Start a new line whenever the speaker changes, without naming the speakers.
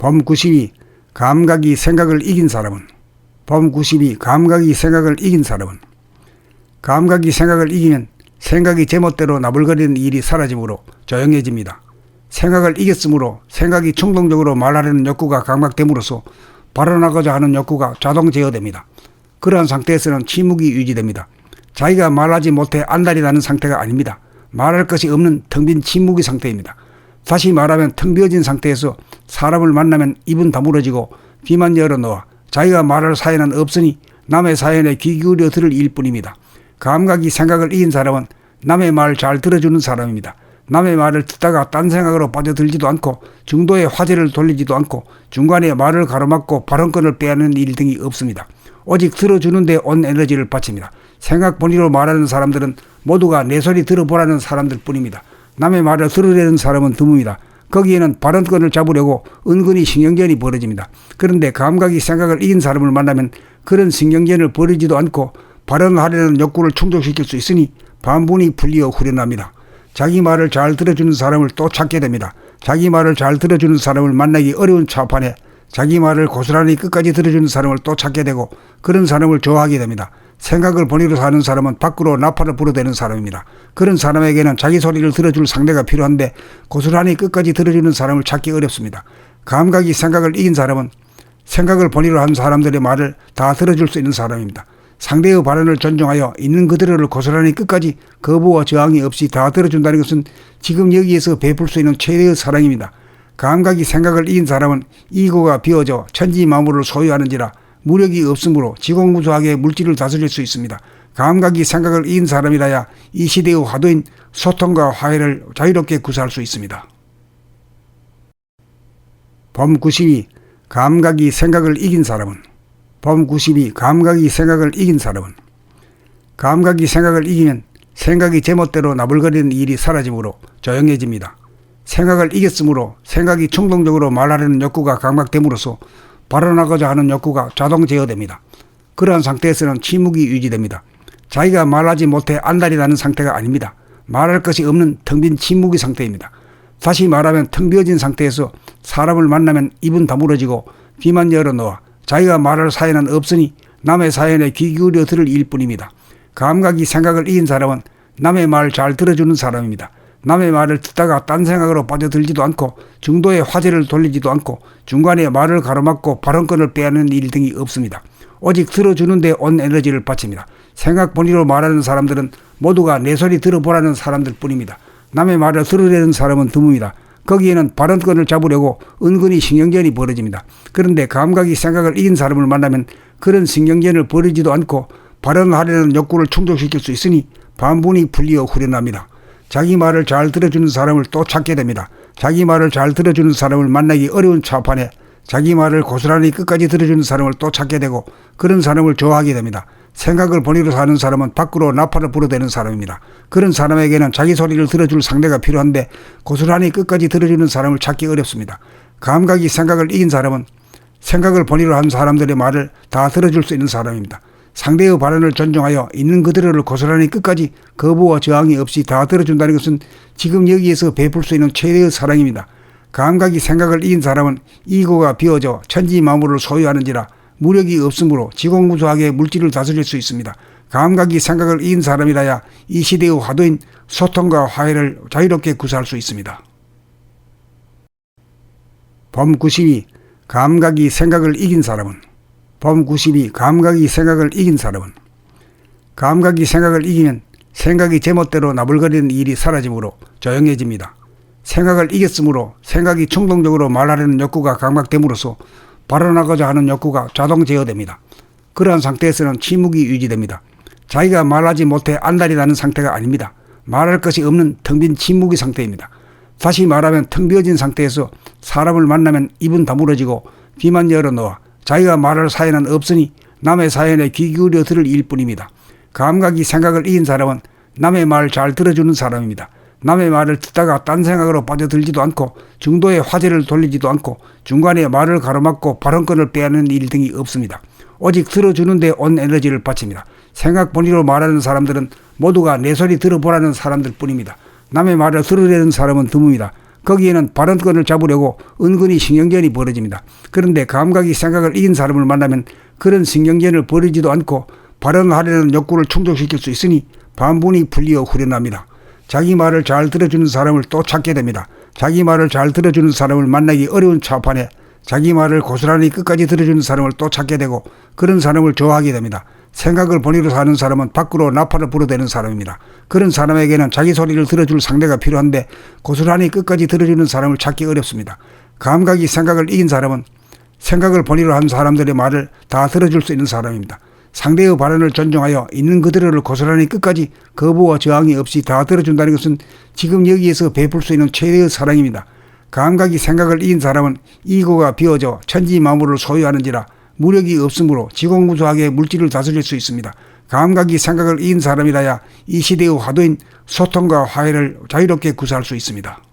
범 92. 감각이 생각을 이긴 사람은 범 92. 감각이 생각을 이긴 사람은 감각이 생각을 이기면 생각이 제멋대로 나불거리는 일이 사라지므로 조용해집니다. 생각을 이겼으므로 생각이 충동적으로 말하려는 욕구가 감각됨으로써 발언하고자 하는 욕구가 자동 제어됩니다. 그러한 상태에서는 침묵이 유지됩니다. 자기가 말하지 못해 안달이 나는 상태가 아닙니다. 말할 것이 없는 텅 빈 침묵의 상태입니다. 다시 말하면 텅 비어진 상태에서 사람을 만나면 입은 다물어지고 귀만 열어놓아 자기가 말할 사연은 없으니 남의 사연에 귀 기울여 들을 일 뿐입니다. 감각이 생각을 이긴 사람은 남의 말 잘 들어주는 사람입니다. 남의 말을 듣다가 딴 생각으로 빠져들지도 않고 중도에 화제를 돌리지도 않고 중간에 말을 가로막고 발언권을 빼앗는 일 등이 없습니다. 오직 들어주는데 온 에너지를 바칩니다. 생각 본의로 말하는 사람들은 모두가 내 소리 들어보라는 사람들 뿐입니다. 남의 말을 들으려는 사람은 드뭅니다. 거기에는 발언권을 잡으려고 은근히 신경전이 벌어집니다. 그런데 감각이 생각을 이긴 사람을 만나면 그런 신경전을 벌이지도 않고 발언하려는 욕구를 충족시킬 수 있으니 반분이 풀리어 후련합니다. 자기 말을 잘 들어주는 사람을 또 찾게 됩니다. 자기 말을 잘 들어주는 사람을 만나기 어려운 차판에 자기 말을 고스란히 끝까지 들어주는 사람을 또 찾게 되고 그런 사람을 좋아하게 됩니다. 생각을 본의로 사는 사람은 밖으로 나팔을 불어대는 사람입니다. 그런 사람에게는 자기 소리를 들어줄 상대가 필요한데 고스란히 끝까지 들어주는 사람을 찾기 어렵습니다. 감각이 생각을 이긴 사람은 생각을 본의로 한 사람들의 말을 다 들어줄 수 있는 사람입니다. 상대의 발언을 존중하여 있는 그대로를 고스란히 끝까지 거부와 저항이 없이 다 들어준다는 것은 지금 여기에서 베풀 수 있는 최대의 사랑입니다. 감각이 생각을 이긴 사람은 이고가 비어져 천지 만물을 소유하는지라 무력이 없으므로 지공무수하게 물질을 다스릴 수 있습니다. 감각이 생각을 이긴 사람이라야 이 시대의 화두인 소통과 화해를 자유롭게 구사할 수 있습니다. 범 92. 감각이 생각을 이긴 사람은 범 92. 감각이 생각을 이긴 사람은 감각이 생각을 이기면 생각이 제멋대로 나불거리는 일이 사라지므로 조용해집니다. 생각을 이겼으므로 생각이 충동적으로 말하려는 욕구가 감각됨으로써 발언하고자 하는 욕구가 자동 제어됩니다. 그러한 상태에서는 침묵이 유지됩니다. 자기가 말하지 못해 안달이 나는 상태가 아닙니다. 말할 것이 없는 텅 빈 침묵의 상태입니다. 다시 말하면 텅 비어진 상태에서 사람을 만나면 입은 다물어지고 귀만 열어놓아 자기가 말할 사연은 없으니 남의 사연에 귀 기울여 들을 일 뿐입니다. 감각이 생각을 이긴 사람은 남의 말 잘 들어주는 사람입니다. 남의 말을 듣다가 딴 생각으로 빠져들지도 않고 중도에 화제를 돌리지도 않고 중간에 말을 가로막고 발언권을 빼앗는 일 등이 없습니다. 오직 들어주는데 온 에너지를 바칩니다. 생각 본의로 말하는 사람들은 모두가 내 소리 들어보라는 사람들 뿐입니다. 남의 말을 들으려는 사람은 드뭅니다. 거기에는 발언권을 잡으려고 은근히 신경전이 벌어집니다. 그런데 감각이 생각을 이긴 사람을 만나면 그런 신경전을 벌이지도 않고 발언하려는 욕구를 충족시킬 수 있으니 반분이 풀리어 후련합니다. 자기 말을 잘 들어주는 사람을 또 찾게 됩니다. 자기 말을 잘 들어주는 사람을 만나기 어려운 차판에 자기 말을 고스란히 끝까지 들어주는 사람을 또 찾게 되고 그런 사람을 좋아하게 됩니다. 생각을 본의로 사는 사람은 밖으로 나팔을 불어대는 사람입니다. 그런 사람에게는 자기 소리를 들어줄 상대가 필요한데 고스란히 끝까지 들어주는 사람을 찾기 어렵습니다. 감각이 생각을 이긴 사람은 생각을 본의로 한 사람들의 말을 다 들어줄 수 있는 사람입니다. 상대의 발언을 존중하여 있는 그대로를 고스란히 끝까지 거부와 저항이 없이 다 들어준다는 것은 지금 여기에서 베풀 수 있는 최대의 사랑입니다. 감각이 생각을 이긴 사람은 이고가 비어져 천지 만물을 소유하는지라 무력이 없으므로 지공무수하게 물질을 다스릴 수 있습니다. 감각이 생각을 이긴 사람이라야 이 시대의 화두인 소통과 화해를 자유롭게 구사할 수 있습니다. 범 92. 감각이 생각을 이긴 사람은 범 92. 감각이 생각을 이긴 사람은 감각이 생각을 이기면 생각이 제멋대로 나불거리는 일이 사라지므로 조용해집니다. 생각을 이겼으므로 생각이 충동적으로 말하려는 욕구가 감각됨으로써 발언하고자 하는 욕구가 자동 제어됩니다. 그러한 상태에서는 침묵이 유지됩니다. 자기가 말하지 못해 안달이 나는 상태가 아닙니다. 말할 것이 없는 텅 빈 침묵의 상태입니다. 다시 말하면 텅 비어진 상태에서 사람을 만나면 입은 다물어지고 귀만 열어놓아 자기가 말할 사연은 없으니 남의 사연에 귀 기울여 들을 일 뿐입니다. 감각이 생각을 이긴 사람은 남의 말 잘 들어주는 사람입니다. 남의 말을 듣다가 딴 생각으로 빠져들지도 않고 중도에 화제를 돌리지도 않고 중간에 말을 가로막고 발언권을 빼앗는 일 등이 없습니다. 오직 들어주는데 온 에너지를 바칩니다. 생각 본의로 말하는 사람들은 모두가 내 소리 들어보라는 사람들 뿐입니다. 남의 말을 들으려는 사람은 드뭅니다. 거기에는 발언권을 잡으려고 은근히 신경전이 벌어집니다. 그런데 감각이 생각을 이긴 사람을 만나면 그런 신경전을 벌이지도 않고 발언하려는 욕구를 충족시킬 수 있으니 반분이 풀리어 후련합니다. 자기 말을 잘 들어주는 사람을 또 찾게 됩니다. 자기 말을 잘 들어주는 사람을 만나기 어려운 차판에 자기 말을 고스란히 끝까지 들어주는 사람을 또 찾게 되고 그런 사람을 좋아하게 됩니다. 생각을 본의로 사는 사람은 밖으로 나팔을 불어대는 사람입니다. 그런 사람에게는 자기 소리를 들어줄 상대가 필요한데 고스란히 끝까지 들어주는 사람을 찾기 어렵습니다. 감각이 생각을 이긴 사람은 생각을 본의로 한 사람들의 말을 다 들어줄 수 있는 사람입니다. 상대의 발언을 존중하여 있는 그대로를 고스란히 끝까지 거부와 저항이 없이 다 들어준다는 것은 지금 여기에서 베풀 수 있는 최대의 사랑입니다. 감각이 생각을 이긴 사람은 이고가 비어져 천지 만물을 소유하는지라 무력이 없으므로 지공무수하게 물질을 다스릴 수 있습니다. 감각이 생각을 이긴 사람이라야 이 시대의 화두인 소통과 화해를 자유롭게 구사할 수 있습니다.